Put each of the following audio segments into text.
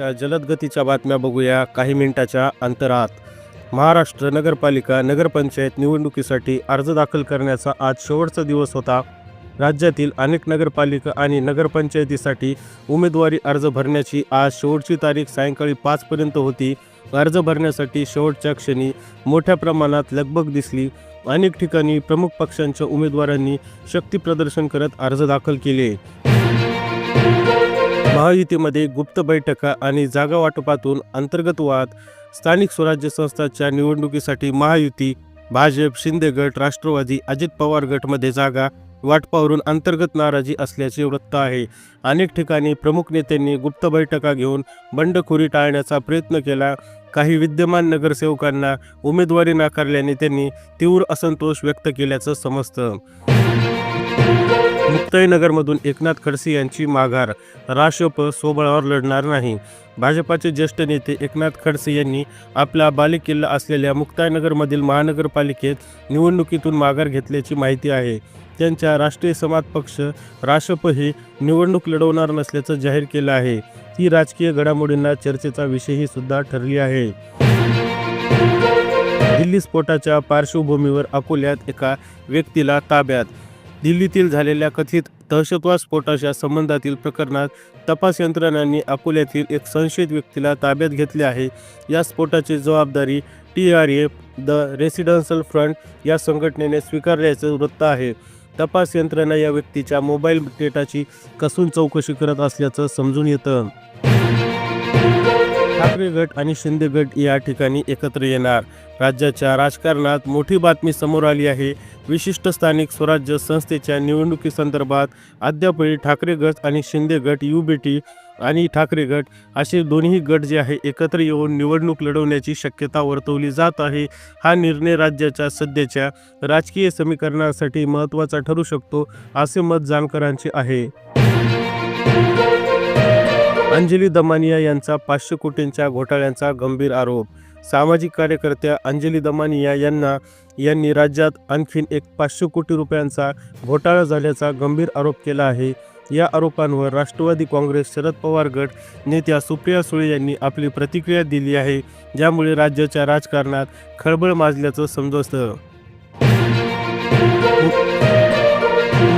आजच्या जलदगतीच्या बातम्या बघूया काही मिनिटाच्या अंतरात. महाराष्ट्र नगरपालिका नगरपंचायत निवडणुकीसाठी अर्ज दाखल करण्याचा आज शेवटचा दिवस होता. राज्यातील अनेक नगरपालिका आणि नगरपंचायतीसाठी उमेदवारी अर्ज भरण्याची आज शेवटची तारीख सायंकाळी पाचपर्यंत होती. अर्ज भरण्यासाठी शेवटच्या क्षणी मोठ्या प्रमाणात लगबग दिसली. अनेक ठिकाणी प्रमुख पक्षांच्या उमेदवारांनी शक्ती प्रदर्शन करत अर्ज दाखल केले. महायुतीमध्ये गुप्त बैठका आणि जागा वाटपातून अंतर्गत वाद स्थानिक स्वराज्य संस्थांच्या निवडणुकीसाठी महायुती भाजप शिंदे गट राष्ट्रवादी अजित पवार गटमध्ये जागा वाटपावरून अंतर्गत नाराजी असल्याचे वृत्त आहे. अनेक ठिकाणी प्रमुख नेत्यांनी गुप्त बैठका घेऊन बंडखोरी टाळण्याचा प्रयत्न केला. काही विद्यमान नगरसेवकांना उमेदवारी नाकारल्याने त्यांनी तीव्र असंतोष व्यक्त केल्याचं समजतं. मुक्ताईनगरमधून एकनाथ खडसे यांची माघार. राशप सोबळावर लढणार नाही. भाजपाचे ज्येष्ठ नेते एकनाथ खडसे यांनी आपला बालेकिल्ला असलेल्या मुक्ताईनगरमधील महानगरपालिकेत निवडणुकीतून माघार घेतल्याची माहिती आहे. त्यांच्या राष्ट्रीय समाज पक्ष राशप हे निवडणूक लढवणार नसल्याचं जाहीर केलं आहे. ही राजकीय घडामोडींना चर्चेचा विषयही सुद्धा ठरली आहे. दिल्ली स्फोटाच्या पार्श्वभूमीवर अकोल्यात एका व्यक्तीला ताब्यात दिल्लीतील झालेल्या कथित दहशतवाद स्फोटाच्या संबंधातील प्रकरणात तपास यंत्रणांनी अकोल्यातील एक संशयित व्यक्तीला ताब्यात घेतले आहे. या स्फोटाची जबाबदारी T R F the residential front या संघटनेने स्वीकारल्याचं वृत्त आहे. तपास यंत्रणा या व्यक्तीच्या मोबाईल डेटाची कसून चौकशी करत असल्याचं समजून येतं. ठाकरे गट आणि शिंदे गट या ठिकाणी एकत्र येणार. राज्याच्या राजकारणात मोठी बातमी समोर आली आहे. विशिष्ट स्थानिक स्वराज्य संस्थेच्या निवडणुकीसंदर्भात अद्यापही ठाकरे गट आणि शिंदे गट युबीटी आणि ठाकरे गट असे दोन्ही गट जे आहे एकत्र येऊन निवडणूक लढवण्याची शक्यता वर्तवली जात आहे. हा निर्णय राज्याच्या सध्याच्या राजकीय समीकरणासाठी महत्त्वाचा ठरू शकतो असे मत जाणकारांचे आहे. अंजली दमानिया यांचा पाचशे कोटींच्या घोटाळ्यांचा गंभीर आरोप. सामाजिक कार्यकर्त्या अंजली दमानिया यांना यांनी राज्यात आणखीन एक पाचशे कोटी रुपयांचा घोटाळा झाल्याचा गंभीर आरोप केला आहे. या आरोपांवर राष्ट्रवादी काँग्रेस शरद पवार गट नेत्या सुप्रिया सुळे यांनी आपली प्रतिक्रिया दिली आहे. ज्यामुळे राज्याच्या राजकारणात खळबळ माजल्याचं समजतं.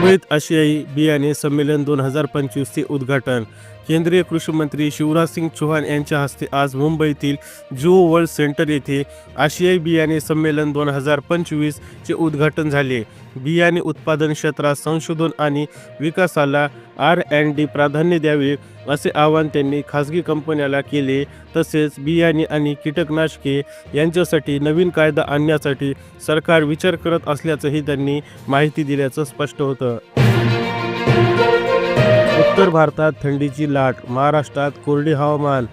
मुंबईत आशियाई बियाणे संमेलन दोन हजार पंचवीसचे उद्घाटन. केंद्रीय कृषी मंत्री शिवराज सिंग चौहान यांच्या हस्ते आज मुंबईतील जुओ वर्ल्ड सेंटर येथे आशियाई बियाणे संमेलन दोन हजार पंचवीसचे उद्घाटन झाले. बियाणे उत्पादन क्षेत्रात संशोधन आणि विकासाला आर अँड डी प्राधान्य द्यावे असे आवाहन त्यांनी खासगी कंपन्याला केले. तसेच बियाणे आणि कीटकनाशके यांच्यासाठी नवीन कायदा आणण्यासाठी सरकार विचार करत असल्याचंही त्यांनी माहिती दिल्याचं स्पष्ट होतं. उत्तर भारतात थंडीची लाट महाराष्ट्रात कोरडे हवामान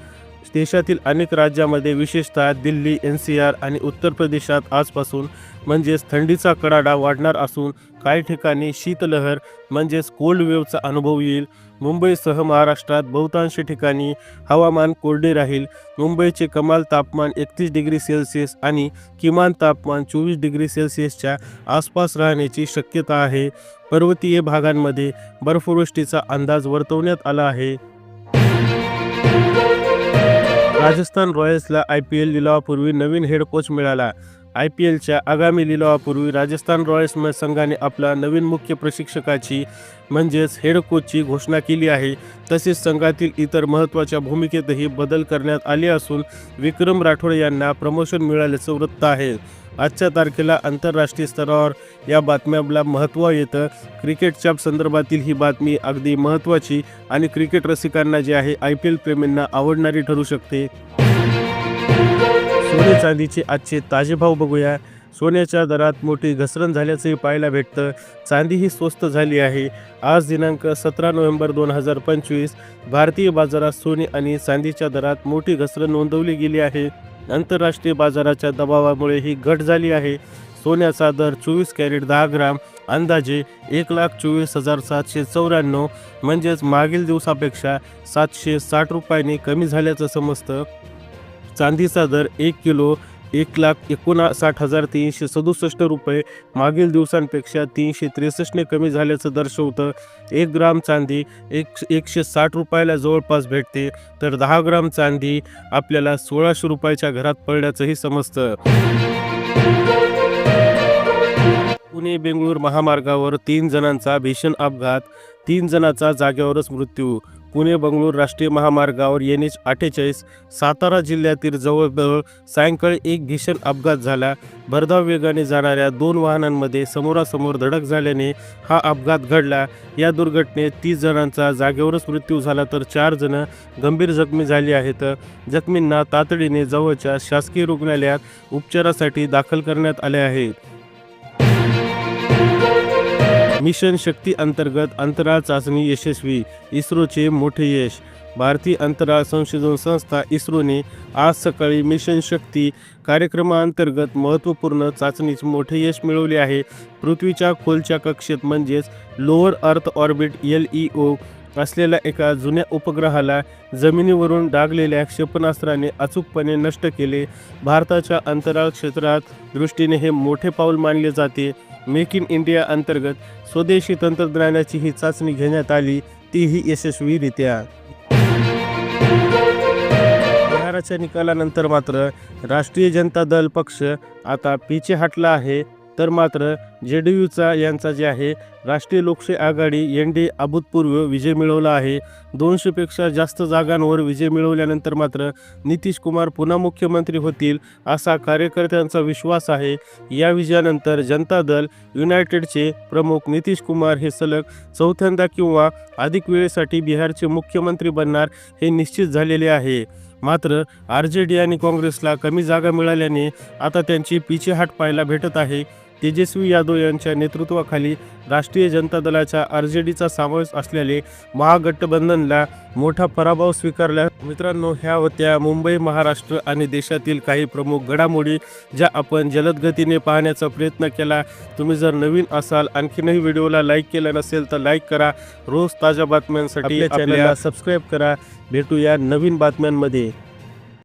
देशातील अनेक राज्यामध्ये विशेषतः दिल्ली एन सी आर आणि उत्तर प्रदेशात आजपासून म्हणजेच थंडीचा कडाडा वाढणार असून काही ठिकाणी शीतलहर म्हणजेच कोल्ड वेव्हचा अनुभव येईल. मुंबईसह महाराष्ट्रात बहुतांश ठिकाणी हवामान कोरडे राहील. मुंबईचे कमाल तापमान एकतीस डिग्री सेल्सिअस आणि किमान तापमान चोवीस डिग्री सेल्सिअसच्या आसपास राहण्याची शक्यता आहे. पर्वतीय भागांमध्ये बर्फवृष्टीचा अंदाज वर्तवण्यात आला आहे. राजस्थान रॉयल्सला आय पी एल लिलावापूर्वी नवीन हेड कोच मिळाला. आय पी एलच्या आगामी लिलावापूर्वी राजस्थान रॉयल्स संघाने आपला नवीन मुख्य प्रशिक्षकाची म्हणजेच हेड कोचची घोषणा केली आहे. तसेच संघातील इतर महत्त्वाच्या भूमिकेतही बदल करण्यात आले असून विक्रम राठोड यांना प्रमोशन मिळाल्याचं वृत्त आहे. आजच्या तारखेला आंतरराष्ट्रीय स्तरावर या बातम्याला महत्त्व येतं. क्रिकेटच्या संदर्भातील ही बातमी अगदी महत्त्वाची आणि क्रिकेट रसिकांना जे आहे आय पी एल प्रेमींना आवडणारी ठरू शकते. सोने चांदीचे आजचे ताजे भाव बघूया. सोन्याच्या दरात मोठी घसरण झाल्याचंही पाहायला भेटतं. चांदी ही स्वस्त झाली आहे. आज दिनांक सतरा नोव्हेंबर दोन हजार पंचवीस भारतीय बाजारात सोने आणि चांदीच्या दरात मोठी घसरण नोंदवली गेली आहे. आंतरराष्ट्रीय बाजाराच्या दबावामुळे ही घट झाली आहे. सोन्याचा दर चोवीस कॅरेट दहा ग्राम अंदाजे एक लाख चोवीस हजार सातशे चौऱ्याण्णव म्हणजेच मागील दिवसापेक्षा सातशे साठ रुपयांनी कमी झाल्याचं समजतं. चांदीचा दर एक किलो एक लाख एकोणसाठ हजार तीनशे सदुसष्ट रुपये. मागील दिवसांपेक्षा तीनशे त्रेसष्टने कमी झाल्याचं दर्शवतं. एक ग्राम चांदी एक एकशे साठ रुपयाला जवळपास भेटते. तर दहा ग्राम चांदी आपल्याला सोळाशे रुपयाच्या घरात पडल्याचंही समजतं. पुणे बेंगळूर महामार्गावर तीन जणांचा भीषण अपघात. तीन जणांचा जागेवरच मृत्यू. पुणे बंगळूर राष्ट्रीय महामार्गावर एन एच अठ्ठेचाळीस सातारा जिल्ह्यातील जवळजवळ सायंकाळी एक भीषण अपघात झाला. भरधाव वेगाने जाणाऱ्या दोन वाहनांमध्ये समोरासमोर धडक झाल्याने हा अपघात घडला. या दुर्घटनेत तीस जणांचा जागेवरच मृत्यू झाला तर चार जण गंभीर जखमी झाली आहेत. जखमींना तातडीने जवळच्या शासकीय रुग्णालयात उपचारासाठी दाखल करण्यात आले आहेत मिशन शक्ती अंतर्गत अंतराळ चाचणी यशस्वी इस्रोचे मोठे यश. भारतीय अंतराळ संशोधन संस्था इस्रोने आज सकाळी मिशन शक्ती कार्यक्रमाअंतर्गत महत्त्वपूर्ण चाचणीचे मोठे यश मिळवले आहे. पृथ्वीच्या खोलच्या कक्षेत म्हणजेच lower earth orbit L E ओ असलेल्या एका जुन्या उपग्रहाला जमिनीवरून डागलेल्या क्षेपणास्त्राने अचूकपणे नष्ट केले. भारताच्या अंतराळ क्षेत्रात दृष्टीने हे मोठे पाऊल मानले जाते. मेक इन इंडिया अंतर्गत स्वदेशी तंत्रज्ञानाची ही चाचणी घेण्यात आली तीही यशस्वीरित्या. बिहाराच्या निकालानंतर मात्र राष्ट्रीय जनता दल पक्ष आता पिछे हटला आहे. तर मात्र जे डी यूचा यांचा जे आहे राष्ट्रीय लोकशाही आघाडी एन डी अभूतपूर्व विजय मिळवला आहे. दोनशेपेक्षा जास्त जागांवर विजय मिळवल्यानंतर मात्र नितीश कुमार पुन्हा मुख्यमंत्री होतील असा कार्यकर्त्यांचा विश्वास आहे. या विजयानंतर जनता दल युनायटेडचे प्रमुख नितीश कुमार हे सलग चौथ्यांदा किंवा अधिक वेळेसाठी बिहारचे मुख्यमंत्री बनणार हे निश्चित झालेले आहे. मात्र आर जे डी आणि काँग्रेसला कमी जागा मिळाल्याने आता त्यांची पिछेहाट पाहायला भेटत आहे. तेजस्वी यादव यांच्या नेतृत्वाखाली राष्ट्रीय जनता दलाच्या आर जे डीचा समावेश असलेले महागठबंधनला मोठा पराभव स्वीकारला. मित्रांनो ह्या होत्या मुंबई महाराष्ट्र आणि देशातील काही प्रमुख घडामोडी ज्या आपण जलद गतीने पाहण्याचा प्रयत्न केला. तुम्ही जर नवीन असाल आणखीनही व्हिडिओला लाईक केलं नसेल तर लाईक करा. रोज ताज्या बातम्यांसाठी चॅनलला सबस्क्राईब करा. भेटूया नवीन बातम्यांमध्ये.